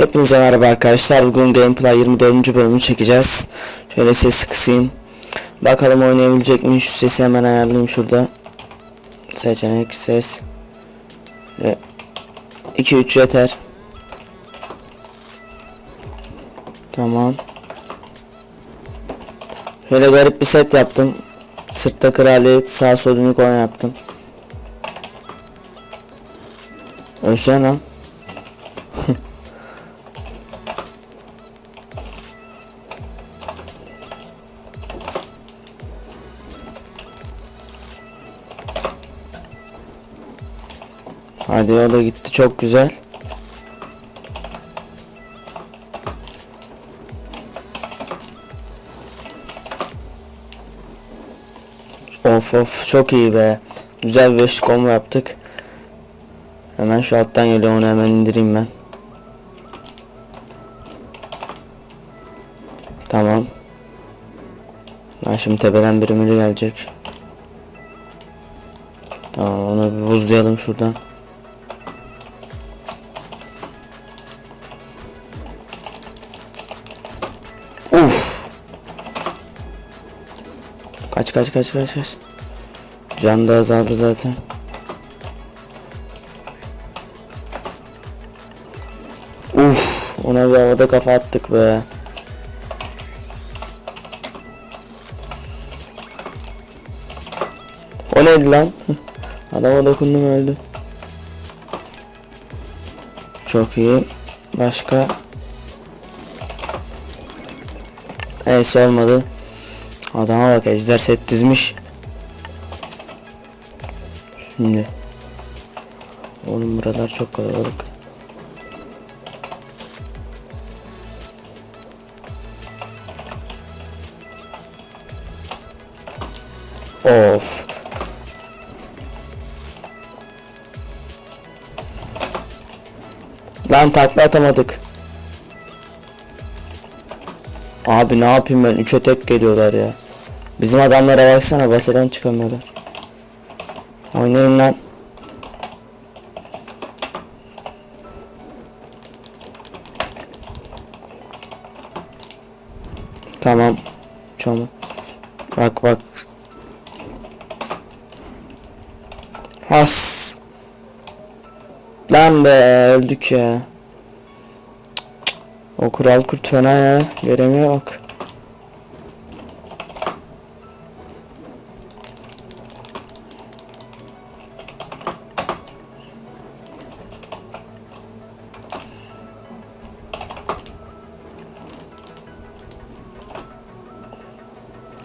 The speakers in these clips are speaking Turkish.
Hepinize merhaba arkadaşlar. Bugün Gameplay 24. bölümü çekeceğiz. Şöyle sesi kısayım. Bakalım oynayabilecek mi? Şu sesi hemen ayarlayayım şurada. Seçenek ses. 2 3 yeter. Tamam. Şöyle garip bir set yaptım. Sırtta kraliyet, sağ sol unicorn yaptım. Ölsene lan. Hadi yola gitti çok güzel. Of of çok iyi be. Güzel bir beş combo yaptık. Hemen şu alttan geliyor onu hemen indireyim ben. Tamam. Ben şimdi tepeden bir ümülü gelecek. Tamam onu buzlayalım şuradan. Kaç kaç kaç kaç kaç. Can da azaldı zaten. Uf, ona bir havada kafa attık be. O neydi lan? Adama dokundum öldü. Çok iyi. Başka? Neyse olmadı. Adama bak ejder set dizmiş. Şimdi. Oğlum buralar çok kalabalık. Of. Lan takla atamadık. Abi ne yapayım ben 3'e tek geliyorlar ya. Bizim adamlara baksana baseden çıkamıyorlar. Oynayın lan. Tamam. Çamur. Bak bak. Has. Lan be öldük ya. O kural kurt fena ya. Göremiyor bak.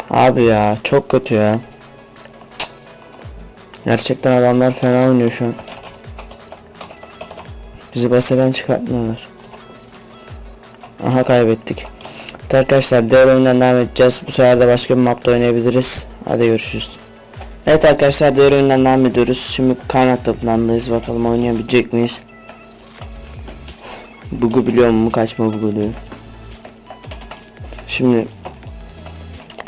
Abi ya çok kötü ya. Gerçekten adamlar fena oynuyor şu an. Bizi baseden çıkartmıyorlar. Aha kaybettik. Arkadaşlar diğer oyundan devam edeceğiz. Bu sefer de başka bir mapta oynayabiliriz. Hadi görüşürüz. Evet arkadaşlar diğer oyundan devam ediyoruz. Şimdi kaynak tapınağındayız. Bakalım oynayabilecek miyiz? Bug'u biliyor mu? Kaçma bug'u diyor. Şimdi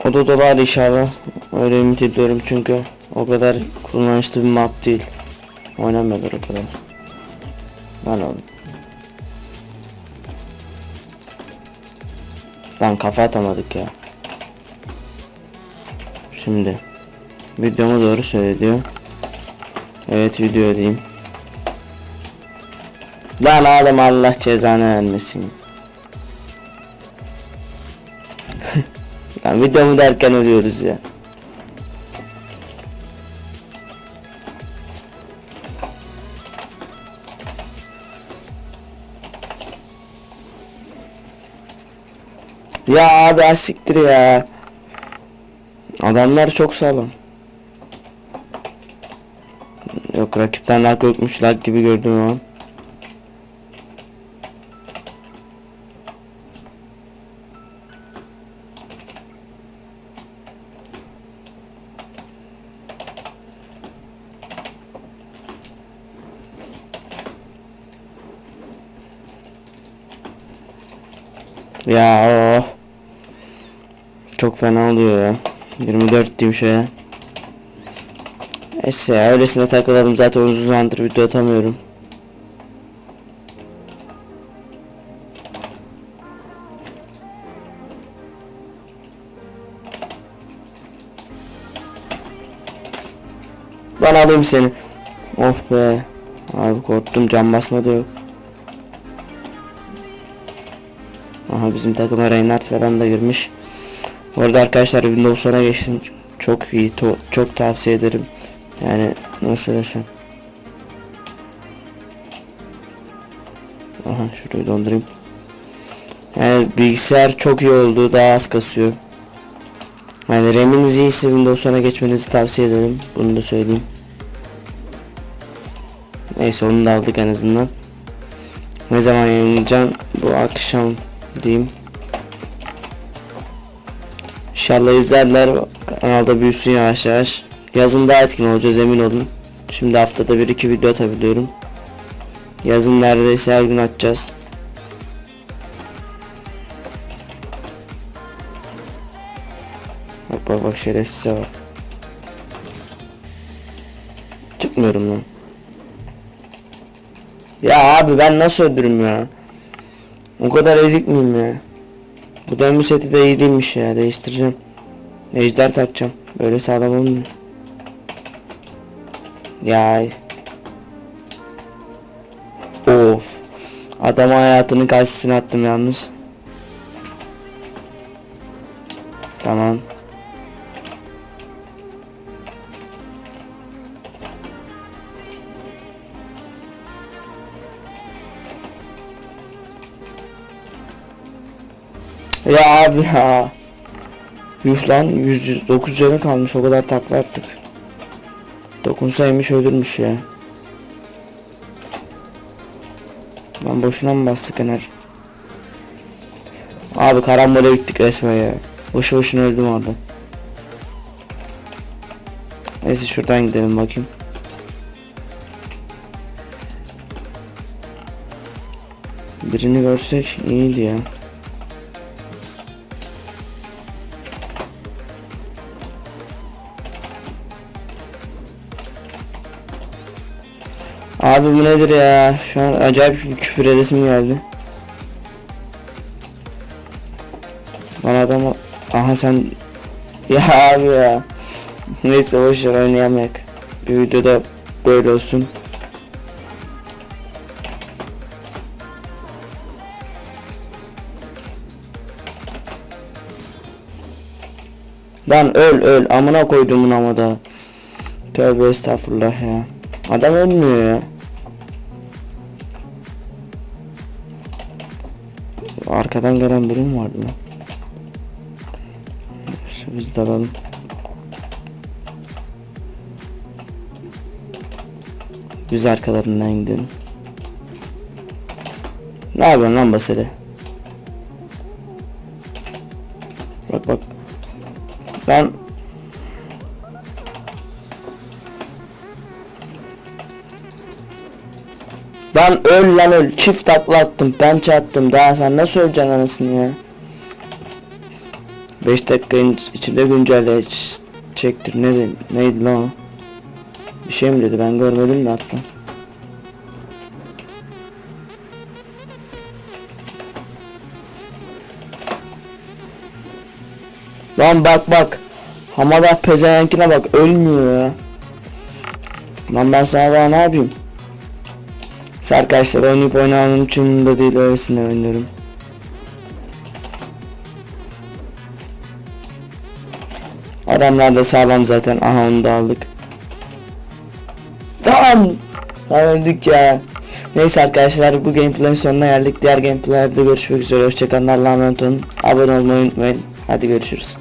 o da dolar inşallah. Öyle ümit ediyorum çünkü o kadar kullanışlı bir map değil. Oynamıyorlar o kadar. Lan oğlum. Lan kafa atamadık ya. Şimdi videomu doğru söyle diyor. Evet video diyeyim. Lan oğlum Allah cezanı vermesin. Lan videomu derken ölüyoruz ya. Ya abi asiktir ya. Adamlar çok sağlam. Yok rakipten lag yokmuş lag gibi gördüm o an. Ya oh. Çok fena oluyor ya. 24 diyeyim şeye. Neyse ya öylesine takılalım zaten uzun zamandır video atamıyorum. Ben alayım seni. Oh be. Abi korktum cam basmadı yok. Aha bizim takıma Reinhardt falan da girmiş. Bu arada arkadaşlar Windows 10'a geçtim. Çok iyi, çok tavsiye ederim. Yani nasıl desem. Aha şurayı dondurayım. Yani bilgisayar çok iyi oldu, daha az kasıyor. Yani RAM'iniz iyiyse Windows 10'a geçmenizi tavsiye ederim. Bunu da söyleyeyim. Neyse onu da aldık en azından. Ne zaman yayınlayacağım? Bu akşam diyeyim. İnşallah izlerler. Kanalda büyüsün yavaş yavaş. Yazın daha etkin olacağız emin olun. Şimdi haftada bir iki video atabiliyorum. Yazın neredeyse her gün atacağız. Bak bak bak şerefsize bak. Çıkmıyorum lan. Ya abi ben nasıl öldürürüm ya? O kadar ezik miyim ya? Bu dönmü seti de iyi değilmiş ya değiştireceğim. Ejder takacağım. Böyle sağlam olmuyor. Ya. Of. Adama hayatının karşısına attım yalnız. Tamam. Ya abi ya. Yuh lan 109 canı kalmış o kadar takla attık. Dokunsaymış öldürmüş ya. Lan boşuna mı bastık ener? Abi karambole gittik resmen ya. Boşu boşuna öldüm orada. Neyse şuradan gidelim bakayım. Birini görsek iyiydi ya. Abi bu nedir ya? Şu an acayip bir küfür edesim geldi. Lan adamı... Aha sen... Ya abi ya. Neyse boşver oynayamayak. Bir videoda böyle olsun. Lan öl öl amına koyduğumun ama da. Tövbe estağfurullah ya. Adam ölmüyor ya. Arkadan gelen mi vardı lan? İşte biz dalalım. Biz arkalarından gidelim. Ne yapıyorsun lan basede? Bak bak. Ben Lan öl lan öl. Çift takla attım. Pençe attım. Daha sen nasıl öleceksin anasını ya? 5 dakika içinde güncelle çektir. Ne dedi? Neydi lan o? Bir şey mi dedi? Ben görmedim de hatta. Lan bak bak. Hamada pezevenkine bak ölmüyor ya. Lan ben sana daha ne yapayım? Biz arkadaşlar oynayıp oynamam için de değil öylesine oynuyorum. Adamlar da sağlam zaten. Aha onu da aldık. Tamam. Öldük ya. Neyse arkadaşlar bu gameplay'in sonuna geldik. Diğer gameplaylerde görüşmek üzere. Hoşçakalın. Allah'a emanet olun. Abone olmayı unutmayın. Hadi görüşürüz.